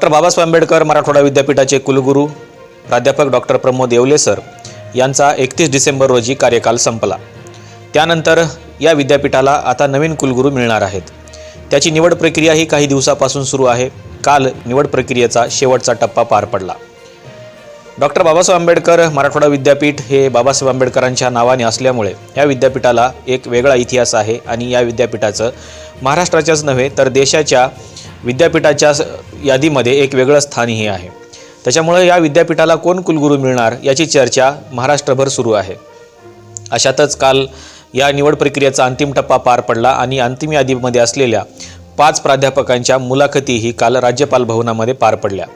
Doctor Babasaheb Ambedkar Marathwada विद्यापीठाचे कुलगुरू प्राध्यापक डॉक्टर प्रमोद येवले सर यांचा एकतीस डिसेंबर रोजी कार्यकाल संपला. त्यानंतर या विद्यापीठाला आता नवीन कुलगुरू मिळणार आहेत. त्याची निवड प्रक्रिया ही काही दिवसापासून सुरू आहे. काल निवड प्रक्रियेचा शेवटचा टप्पा पार पडला. डॉक्टर बाबासाहेब आंबेडकर मराठवाडा विद्यापीठ हे बाबासाहेब आंबेडकरांच्या नावाने असल्यामुळे या विद्यापीठाला एक वेगळा इतिहास आहे आणि या विद्यापीठाचं महाराष्ट्राच्याच नव्हे तर देशाच्या विद्यापीठाच्या यादीमध्ये एक वेगळं स्थानही आहे. त्याच्यामुळे या विद्यापीठाला कोण कुलगुरू मिळणार याची चर्चा महाराष्ट्रभर सुरू आहे. अशातच काल या निवड प्रक्रियेचा अंतिम टप्पा पार पडला आणि अंतिम यादीमध्ये असलेल्या पाच प्राध्यापकांच्या मुलाखतीही काल राज्यपाल भवनामध्ये पार पडल्या.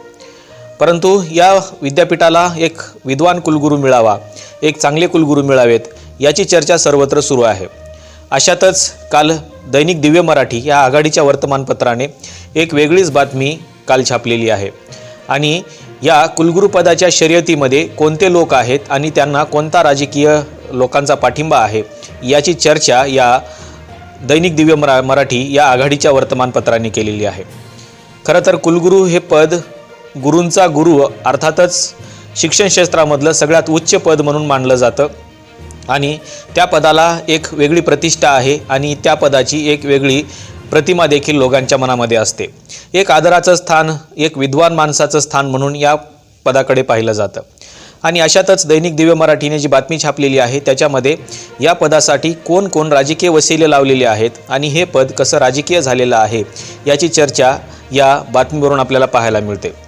परंतु या विद्यापीठाला एक विद्वान कुलगुरू मिळावा एक चांगले कुलगुरू मिळावेत याची चर्चा सर्वत्र सुरू आहे. अशातच काल दैनिक दिव्य मराठी या आघाडीच्या वर्तमानपत्राने एक वेगळीच बातमी काल छापलेली आहे. आणि या कुलगुरूपदाच्या शर्यतीमध्ये कोणते लोक आहेत आणि त्यांना कोणता राजकीय लोकांचा पाठिंबा आहे याची चर्चा या दैनिक दिव्य मरा मराठी या आघाडीच्या वर्तमानपत्राने केलेली आहे. खरं तर कुलगुरू हे पद गुरूंचा गुरु अर्थातच शिक्षण क्षेत्रामधलं सगळ्यात उच्च पद म्हणून मानलं जातं. आणि त्या पदाला एक वेगळी प्रतिष्ठा आहे आणि त्या पदाची एक वेगळी प्रतिमा देखील लोकांच्या मनामध्ये असते. एक आदराचं स्थान एक विद्वान माणसाचं स्थान म्हणून या पदाकडे पाहिलं जातं. आणि अशातच दैनिक दिव्य मराठीने जी बातमी छापलेली आहे त्याच्यामध्ये या पदासाठी कोण कोण राजकीय वसिले लावलेले आहेत आणि हे पद कसं राजकीय झालेलं आहे याची चर्चा या बातमीवरून आपल्याला पाहायला मिळते.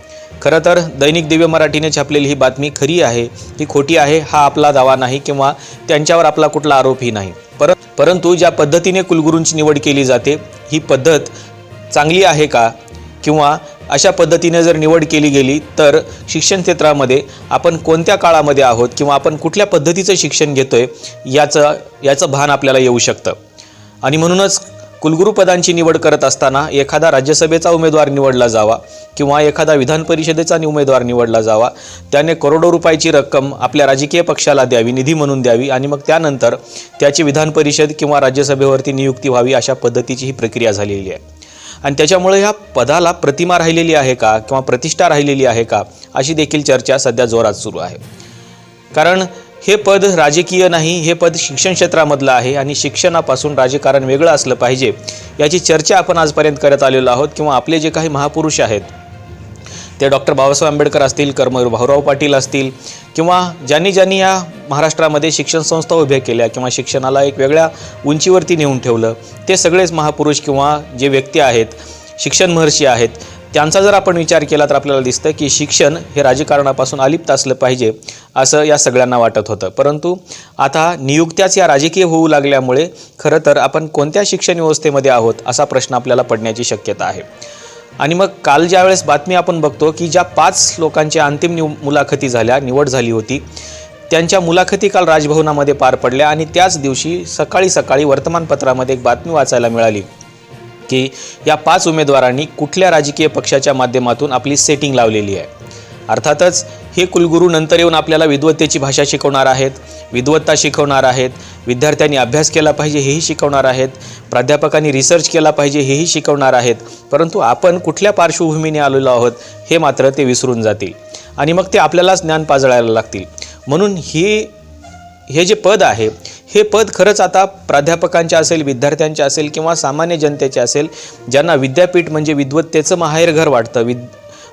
खरं तर दैनिक दिव्य मराठीने छापलेली ही बातमी खरी आहे ही खोटी आहे हा आपला दावा नाही किंवा त्यांच्यावर आपला कुठला आरोपही नाही. पर परंतु ज्या पद्धतीने कुलगुरूंची निवड केली जाते ही पद्धत चांगली आहे का? किंवा अशा पद्धतीने जर निवड केली गेली तर शिक्षण क्षेत्रामध्ये आपण कोणत्या काळामध्ये आहोत किंवा आपण कुठल्या पद्धतीचं शिक्षण घेतोय याचं याचं भान आपल्याला येऊ शकतं. आणि म्हणूनच कुलगुरुपदांची निवड करत असताना एखादा राज्यसभेचा उमेदवार निवडला जावा किंवा एखादा विधान परिषदेचा उमेदवार निवडला जावा त्याने करोडो रुपयाची रक्कम आपल्या राजकीय पक्षाला द्यावी निधी म्हणून द्यावी आणि मग त्यानंतर त्याची विधान परिषद किंवा राज्यसभेवरती नियुक्ती व्हावी अशा पद्धतीची ही प्रक्रिया झालेली आहे. आणि त्याच्यामुळे ह्या पदाला प्रतिमा राहिलेली आहे का किंवा प्रतिष्ठा राहिलेली आहे का अशी देखील चर्चा सध्या जोरात सुरू आहे. कारण हे पद राजकीय नाही हे पद शिक्षण क्षेत्रामधलं आहे आणि शिक्षणापासून राजकारण वेगळं असलं पाहिजे याची चर्चा आपण आजपर्यंत करत आलेलो आहोत किंवा आपले जे काही महापुरुष आहेत ते डॉक्टर बाबासाहेब आंबेडकर असतील कर्मवीर भाऊराव पाटील असतील किंवा ज्यांनी ज्यांनी या महाराष्ट्रामध्ये शिक्षण संस्था उभ्या केल्या किंवा शिक्षणाला एक वेगळ्या उंचीवरती नेऊन ठेवलं ते सगळेच महापुरुष किंवा जे व्यक्ती आहेत शिक्षण महर्षी आहेत त्यांचा जर आपण विचार केला तर आपल्याला दिसतं की शिक्षण हे राजकारणापासून अलिप्त असलं पाहिजे असं या सगळ्यांना वाटत होतं. परंतु आता नियुक्त्याच या राजकीय होऊ लागल्यामुळे खरं तर आपण कोणत्या शिक्षण व्यवस्थेमध्ये आहोत असा प्रश्न आपल्याला पडण्याची शक्यता आहे. आणि मग काल ज्या वेळेस बातमी आपण बघतो की ज्या पाच लोकांच्या अंतिम निव मुलाखती झाल्या निवड झाली होती त्यांच्या मुलाखती काल राजभवनामध्ये पार पडल्या आणि त्याच दिवशी सकाळी सकाळी वर्तमानपत्रामध्ये एक बातमी वाचायला मिळाली. की या पाच उमेदवारांनी कुठल्या राजकीय पक्षाच्या माध्यमातून आपली सेटिंग लावलेली आहे. अर्थातच हे कुलगुरू नंतर येऊन आपल्याला विद्वत्तेची भाषा शिकवणार आहेत विद्वत्ता शिकवणार आहेत विद्यार्थ्यांनी अभ्यास केला पाहिजे हेही शिकवणार आहेत प्राध्यापकांनी रिसर्च केला पाहिजे हेही शिकवणार आहेत परंतु आपण कुठल्या पार्श्वभूमीने आलेलो आहोत हे मात्र ते विसरून जातील. आणि मग ते आपल्यालाच ज्ञान पाजळायला लागतील. म्हणून ही हे जे पद आहे हे पद खरंच आता प्राध्यापकांचे असेल विद्यार्थ्यांचे असेल किंवा सामान्य जनतेचे असेल ज्यांना विद्यापीठ म्हणजे विद्वत्तेचं माहेरघर वाटतं विद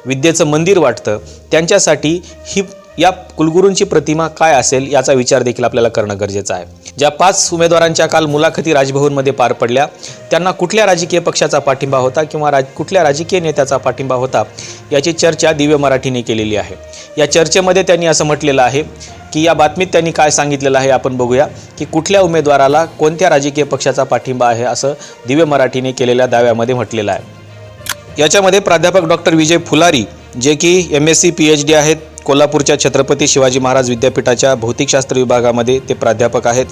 विद्येचं मंदिर वाटतं त्यांच्यासाठी ही या कुलगुरूंची प्रतिमा काय असेल याचा विचार देखील आपल्याला करणं गरजेचं आहे. ज्या पाच उमेदवारांच्या काल मुलाखती राजभवनमध्ये पार पडल्या त्यांना कुठल्या राजकीय पक्षाचा पाठिंबा होता किंवा राज कुठल्या राजकीय नेत्याचा पाठिंबा होता याची चर्चा दिव्य मराठीने केलेली आहे. या चर्चेमध्ये त्यांनी असं म्हटलेलं आहे की या बातमीत त्यांनी काय सांगितलेलं आहे आपण बघूया की कुठल्या उमेदवाराला कोणत्या राजकीय पक्षाचा पाठिंबा आहे असं दिव्य मराठीने केलेल्या दाव्यामध्ये म्हटलेलं आहे. याच्यामध्ये प्राध्यापक डॉक्टर विजय फुलारी जे की M S C P H D आहेत कोल्हापूरच्या छत्रपती शिवाजी महाराज विद्यापीठाच्या भौतिकशास्त्र विभागामध्ये ते प्राध्यापक आहेत.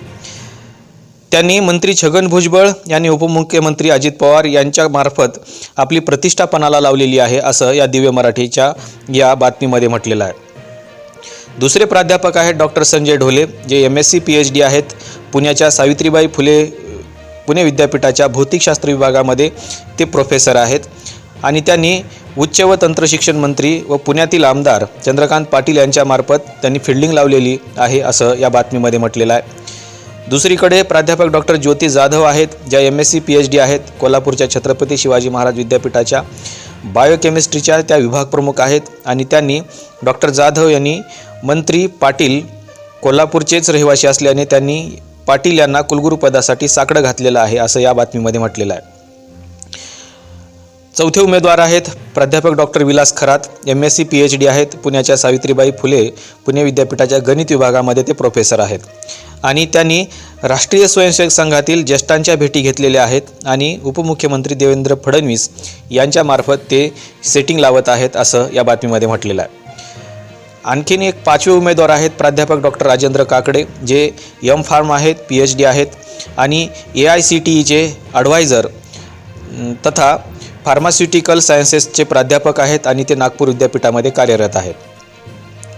त्यांनी मंत्री छगन भुजबळ यांनी उपमुख्यमंत्री अजित पवार यांच्यामार्फत आपली प्रतिष्ठापणाला लावलेली आहे असं या दिव्य मराठीच्या या बातमीमध्ये म्हटलेलं आहे. दुसरे प्राध्यापक आहेत डॉक्टर संजय ढोले जे M S C P H D आहेत. पुण्याच्या सावित्रीबाई फुले पुणे विद्यापीठाच्या भौतिकशास्त्र विभागामध्ये ते प्रोफेसर आहेत. आणि त्यांनी उच्च व तंत्रशिक्षण मंत्री व पुण्यातील आमदार चंद्रकांत पाटील यांच्यामार्फत त्यांनी फिल्डिंग लावलेली आहे असं या बातमीमध्ये म्हटलेलं आहे. दुसरीकडे प्राध्यापक डॉक्टर ज्योती जाधव आहेत ज्या M S C P H D आहेत कोल्हापूरच्या छत्रपती शिवाजी महाराज विद्यापीठाच्या बायोकेमिस्ट्रीच्या त्या विभाग प्रमुख आहेत आणि त्यांनी डॉक्टर जाधव यांनी मंत्री पाटील कोल्हापूरचेच रहिवासी असल्याने त्यांनी पाटील यांना कुलगुरुपदासाठी साकडं घातलेलं आहे असं या बातमीमध्ये म्हटलेलं आहे. चौथे उमेदवार आहेत प्राध्यापक doctor Vilas Kharat M S C P H D आहेत पुण्याच्या सावित्रीबाई फुले पुणे विद्यापीठाच्या गणित विभागामध्ये ते प्रोफेसर आहेत. आणि त्यांनी राष्ट्रीय स्वयंसेवक संघातील ज्येष्ठांच्या भेटी घेतलेल्या आहेत आणि उपमुख्यमंत्री देवेंद्र फडणवीस यांच्यामार्फत ते सेटिंग लावत आहेत असं या बातमीमध्ये म्हटलेलं आहे. आणखीन एक पाचवे उमेदवार आहेत प्राध्यापक डॉक्टर राजेंद्र काकडे जे एम फार्म आहेत पी एच डी आहेत आणि ए आय सी टी ईचे ॲडवायझर तथा फार्मास्युटिकल सायन्सेसचे प्राध्यापक आहेत आणि ते नागपूर विद्यापीठामध्ये कार्यरत आहेत.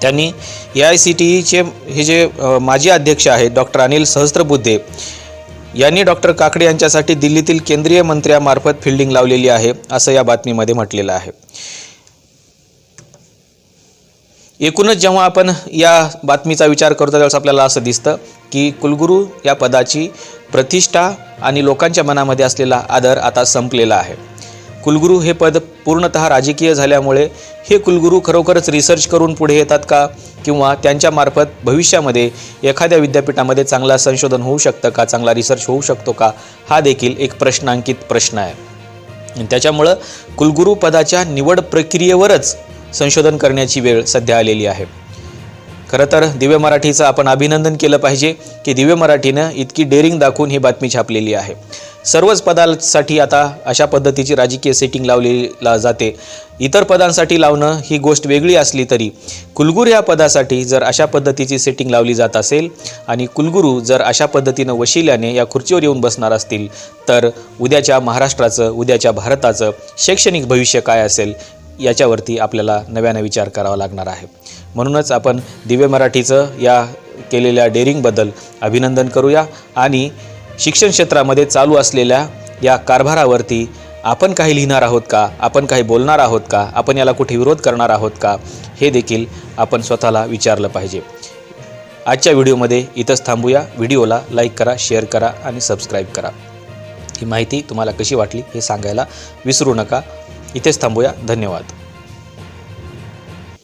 त्यांनी ए आय सी टी ईचे हे जे माजी अध्यक्ष आहेत डॉक्टर अनिल सहस्त्रबुद्धे यांनी डॉक्टर काकडे यांच्यासाठी दिल्लीतील केंद्रीय मंत्र्यामार्फत फिल्डिंग लावलेली आहे असं या बातमीमध्ये म्हटलेलं आहे. एकूणच जेव्हा आपण या बातमीचा विचार करतो त्यावेळेस आपल्याला असं दिसतं की कुलगुरू या पदाची प्रतिष्ठा आणि लोकांच्या मनामध्ये असलेला आदर आता संपलेला आहे. कुलगुरू हे पद पूर्णतः राजकीय झाल्यामुळे हे कुलगुरू खरोखरच रिसर्च करून पुढे येतात का? किंवा त्यांच्यामार्फत भविष्यामध्ये एखाद्या विद्यापीठामध्ये चांगला संशोधन होऊ शकतं का? चांगला रिसर्च होऊ शकतो का? हा देखील एक प्रश्नांकित प्रश्न आहे. आणि त्याच्यामुळं कुलगुरू पदाच्या निवड प्रक्रियेवरच संशोधन करण्याची वेळ सध्या आलेली आहे. खरं तर दिव्य मराठीचं आपण अभिनंदन केलं पाहिजे की दिव्य मराठीनं इतकी डेअरिंग दाखवून ही बातमी छापलेली आहे. सर्वच पदांसाठी आता अशा पद्धतीची राजकीय सेटिंग लावली ला जाते. इतर पदांसाठी लावणं ही गोष्ट वेगळी असली तरी कुलगुरू या पदासाठी जर अशा पद्धतीची सेटिंग लावली जात असेल आणि कुलगुरू जर अशा पद्धतीनं वशिल्याने या खुर्चीवर येऊन बसणार असतील तर उद्याच्या महाराष्ट्राचं उद्याच्या भारताचं शैक्षणिक भविष्य काय असेल याच्यावरती आपल्याला नव्यानं विचार करावा लागणार आहे. म्हणूनच आपण दिव्य मराठीचं या केलेल्या डेअरिंगबद्दल अभिनंदन करूया. आणि शिक्षण क्षेत्रामध्ये चालू असलेल्या या कारभारावरती आपण काही लिहिणार आहोत का? आपण काही बोलणार आहोत का? आपण याला कुठे विरोध करणार आहोत का? हे देखील आपण स्वतःला विचारलं पाहिजे. आजच्या व्हिडिओमध्ये इथंच थांबूया. व्हिडिओला लाईक करा शेअर करा आणि सबस्क्राईब करा. ही माहिती तुम्हाला कशी वाटली हे सांगायला विसरू नका. इथेच थांबूया. धन्यवाद.